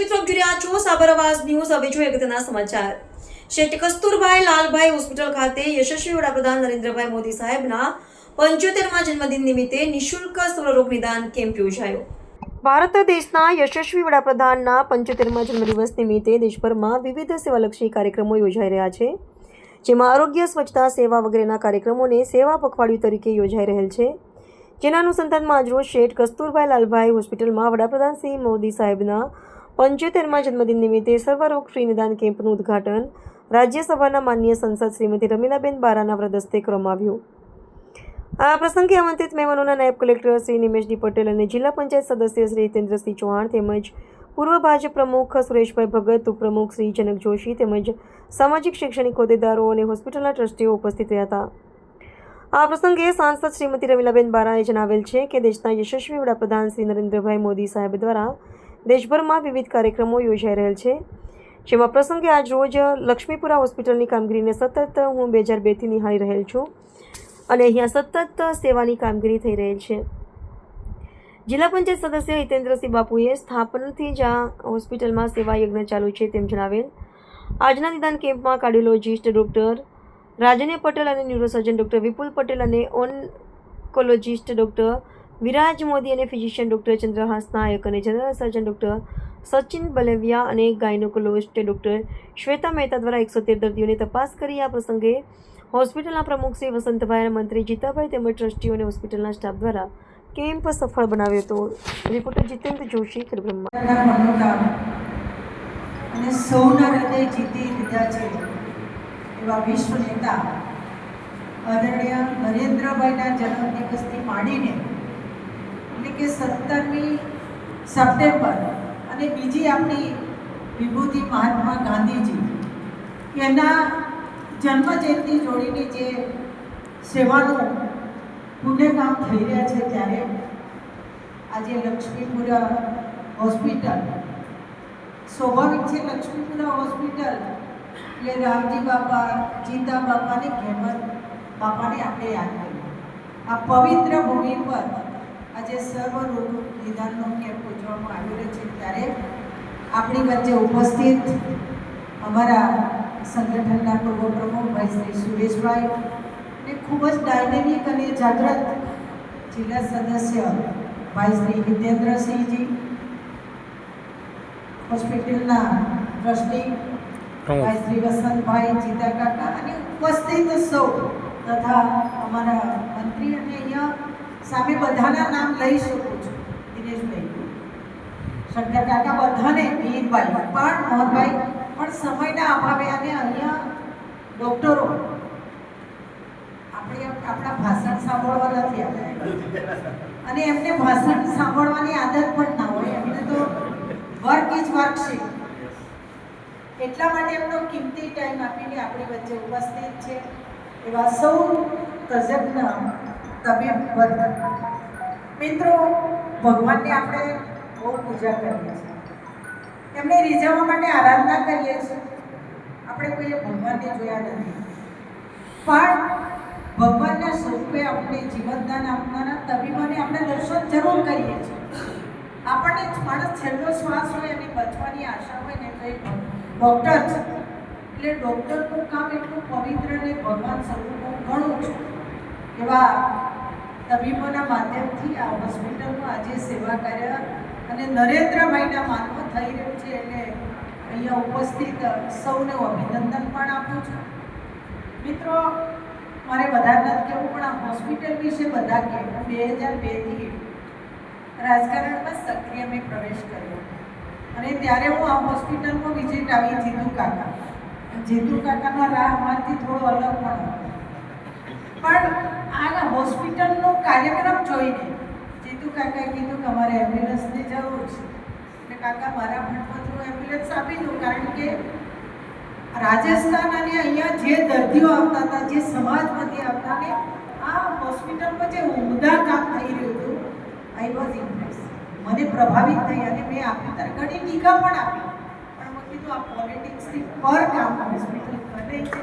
મિત્રો આપ છો સાબર ન્યૂઝ. હવે જોઈએ અગત્યના સમાચાર. શેઠ કસ્તુરભાઈ લાલભાઈ હોસ્પિટલ ખાતે યશસ્વી વડાપ્રધાન નરેન્દ્રભાઈ મોદી સાહેબના પંચોતેરમા જન્મદિન નિમિત્તે નિઃશુલ્ક સ્વરોગ નિદાન કેમ્પ યોજાયો. ભારત દેશના યશસ્વી વડાપ્રધાનના પંચોતેરમા જન્મદિવસ નિમિત્તે દેશભરમાં વિવિધ સેવાલક્ષી કાર્યક્રમો યોજાઈ રહ્યા છે. જેમાં આરોગ્ય, સ્વચ્છતા, સેવા વગેરેના કાર્યક્રમોને સેવા પખવાડિયું તરીકે યોજાઈ રહેલ છે. જેના અનુસંધાનમાં આજરોજ શેઠ કસ્તુરભાઈ લાલભાઈ હોસ્પિટલમાં વડાપ્રધાન શ્રી મોદી સાહેબના પંચોતેરમા જન્મદિન નિમિત્તે સર્વરોગ ફ્રી નિદાન કેમ્પનું ઉદ્ઘાટન રાજ્યસભાના માનનીય સંસદ શ્રીમતી રમીલાબેન બારાના વ્રદસ્તે કરવામાં આવ્યું. આ પ્રસંગે આમંત્રિત મહેમાનોના નાયબ કલેક્ટર શ્રી નિમેશજી પટેલ અને જિલ્લા પંચાયત સદસ્ય શ્રી હિતેન્દ્રસિંહ ચૌહાણ તેમજ પૂર્વ ભાજપ પ્રમુખ સુરેશભાઈ ભગત, ઉપપ્રમુખ શ્રી જનક જોશી તેમજ સામાજિક શૈક્ષણિક હોદ્દેદારો અને હોસ્પિટલના ટ્રસ્ટીઓ ઉપસ્થિત રહ્યા હતા. આ પ્રસંગે સાંસદ શ્રીમતી રમીલાબેન બારાએ જણાવેલ છે કે દેશના યશસ્વી વડાપ્રધાન શ્રી નરેન્દ્રભાઈ મોદી સાહેબ દ્વારા દેશભરમાં વિવિધ કાર્યક્રમો યોજાઈ રહેલ છે. જેમાં પ્રસંગે આજ રોજ લક્ષ્મીપુરા હોસ્પિટલની કામગીરીને સતત હું બે હજાર બેથી નિહાળી રહેલ છું અને અહીંયા સતત સેવાની કામગીરી થઈ રહેલ છે. જિલ્લા પંચાયત સદસ્ય હિતેન્દ્રસિંહ બાપુએ સ્થાપનથી જ આ હોસ્પિટલમાં સેવા યજ્ઞ ચાલુ છે તેમ જણાવેલ. આજના નિદાન કેમ્પમાં કાર્ડિયોલોજિસ્ટ ડૉક્ટર રાજન્ય પટેલ અને ન્યુરોસર્જન ડૉક્ટર વિપુલ પટેલ અને ઓનકોલોજિસ્ટ ડૉક્ટર વિરાજ મોદી અને ફિઝિશિયન ડૉક્ટર ચંદ્રહાસ નાયક અને general surgeon doctor Sachin Baleviya અને ગાયનોકોલોજિસ્ટ ડૉક્ટર શ્વેતા મહેતા દ્વારા એકસો તેર દર્દીઓની તપાસ કરી. આ પ્રસંગે હોસ્પિટલના પ્રમુખ શ્રી વસંતભાઈ મંત્રી જીતાભાઈ તેમજ ટ્રસ્ટીઓ અને હોસ્પિટલના સ્ટાફ દ્વારા કેમ્પ સફળ બનાવ્યો હતો. રિપોર્ટર જીતેન્દ્ર જોશી, ખેડબ્રહ્મા. અને સૌના હૃદય એવા વિશ્વ નેતા આદરણીય નરેન્દ્રભાઈના જન્મદિવસથી માંડીને એટલે કે સત્તરમી સપ્ટેમ્બર અને બીજી આપણી વિભૂતિ મહાત્મા ગાંધીજી, એના જન્મજયંતિ જોડીની જે સેવાનું પુણ્યકામ થઈ રહ્યા છે ત્યારે આજે લક્ષ્મીપુરા હોસ્પિટલ, સ્વાભાવિક છે લક્ષ્મીપુરા હોસ્પિટલ એટલે રામજી બાપા જીતા બાપાની ખેમત બાપાને આપણે યાદ કરીએ. આ પવિત્ર ભૂમિ પર આજે સર્વ રોગ નિદાનનો કેમ્પ ઉજવવામાં આવી રહ્યો છે. ત્યારે આપણી વચ્ચે ઉપસ્થિત અમારા સંગઠનના પૂર્વ પ્રમુખ ભાઈ શ્રી સુરેશભાઈ અને ખૂબ જ ડાયનેમિક અને જાગૃત જિલ્લા સદસ્ય ભાઈ શ્રી હિતેન્દ્રસિંહજી હોસ્પિટલના ટ્રસ્ટી ભાઈ શ્રી વસંતભાઈ જીતા કાકા અને ઉપસ્થિત સૌ તથા અમારા મંત્રી અને અહીંયા સામે બધાના નામ લઈ શકું છું દિનેશભાઈ શંકર કાકા બધાને વીરભાઈ પણ મોહનભાઈ, પણ સમયના અભાવે અને અહીંયા ડોક્ટરો આપણે આપણા ભાષણ સાંભળવા નથી આવ્યા અને એમને ભાષણ સાંભળવાની આદત પણ ના હોય. એમને તો વર્ક ઇઝ વર્કશીપ એટલા માટે એમનો કિંમતી ટાઈમ આપીને આપણી વચ્ચે ઉપસ્થિત છે. એવા સૌ તજજ્ઞ તબીબ વર્ગ મિત્રો, ભગવાનની આપણે બહુ પૂજા કરીએ છીએ. એમને રીઝવવા માટે આરાધના કરીએ છીએ. આપણે કોઈએ ભગવાનને જોયા નથી. પણ ભગવાનના સ્વરૂપે આપણે જીવનદાન આપનારા તબીબોને આપણે દર્શન જરૂર કરીએ છીએ. આપણને માણસ છેલ્લો શ્વાસ હોય અને બચવાની આશા હોય ને તો એ ડૉક્ટર છે. એટલે ડૉક્ટરનું કામ એટલું પવિત્ર અને ભગવાન સ્વરૂપ હું ગણું છું. એવા તબીબોના માધ્યમથી આ હોસ્પિટલનું આજે સેવા કાર્ય અને નરેન્દ્રભાઈના માનમાં થઈ રહ્યું છે એટલે અહીંયા ઉપસ્થિત સૌને અભિનંદન પણ આપું છું. મિત્રો, મારે બધા નથી કહેવું પણ આ હોસ્પિટલ વિશે બધા કહે હું બે હજાર બેથી રાજકારણમાં સક્રિય મેં પ્રવેશ કર્યો. અને ત્યારે હું આ હોસ્પિટલમાં વિઝિટ આવી જીતુ કાકા. જીતુ કાકાનો રાહ અમારથી થોડો અલગ પણ પણ આ હોસ્પિટલનો કાર્યક્રમ જોઈને જીતુ કાકાએ કીધું કે અમારે એમ્બ્યુલન્સની જરૂર છે. એટલે કાકા, મારા હું એમ્બ્યુલન્સ આપી દઉં, કારણ કે રાજસ્થાન અને અહીંયા જે દર્દીઓ આવતા હતા, જે સમાજમાંથી આવતા ને આ હોસ્પિટલમાં જે ઉમદા કામ થઈ રહ્યું હતું આઈ વોઝ ઇમ્પ્રેસ મને પ્રભાવિત થઈ અને મેં આપી ત્યારે ઘણી ટીકા પણ આપી. પણ મેં કીધું, આ પોલિટિક્સથી પર કામ હોસ્પિટલ કરે છે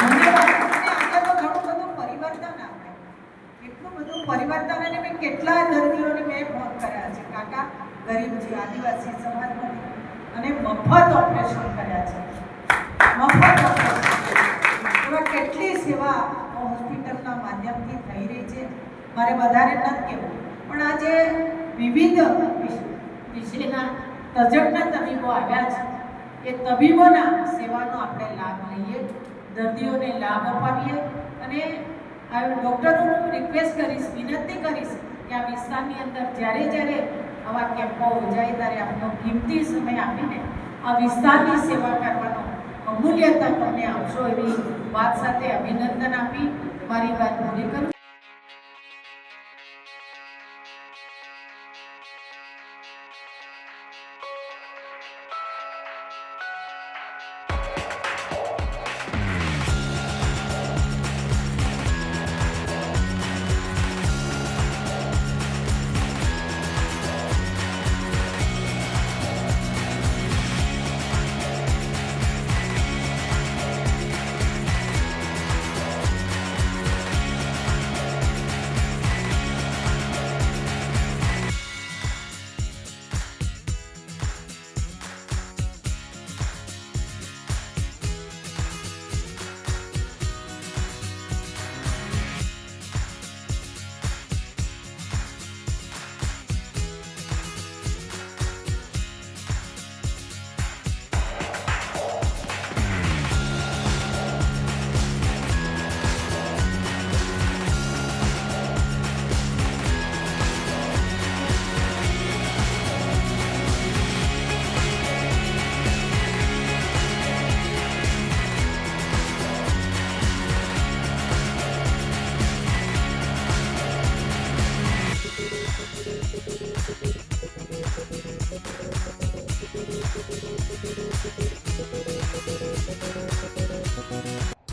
ધન્યવાદ. અને આજે તો ઘણું બધું પરિવર્તન આવે એટલું બધું પરિવર્તન અને મેં કેટલા દર્દીઓને મેં ફોન કર્યા છે? કાકા, ગરીબ છે આદિવાસી સમાજમાંથી અને મફત ઓપરેશન કર્યા છે. મફત ઓપરેશન એવા કેટલી સેવા હોસ્પિટલના માધ્યમથી થઈ રહી છે? મારે વધારે નથી કહેવું. પણ આજે વિવિધ વિષ- વિષયના તજજ્ઞ તબીબો આવ્યા છે. એ તબીબોના સેવાનો આપણે લાભ લઈએ, દર્દીઓને લાભ અપાવીએ અને ડૉક્ટરોને હું રિક્વેસ્ટ કરીશ, વિનંતી કરીશ કે આ વિસ્તારની અંદર જ્યારે જ્યારે આવા કેમ્પો યોજાય ત્યારે આપનો કિંમતી સમય આપીને આ વિસ્તારની સેવા કરવાનો અમૂલ્ય તક અમને આપશો એવી વાત સાથે અભિનંદન આપી. મારી વાત પૂરી કરું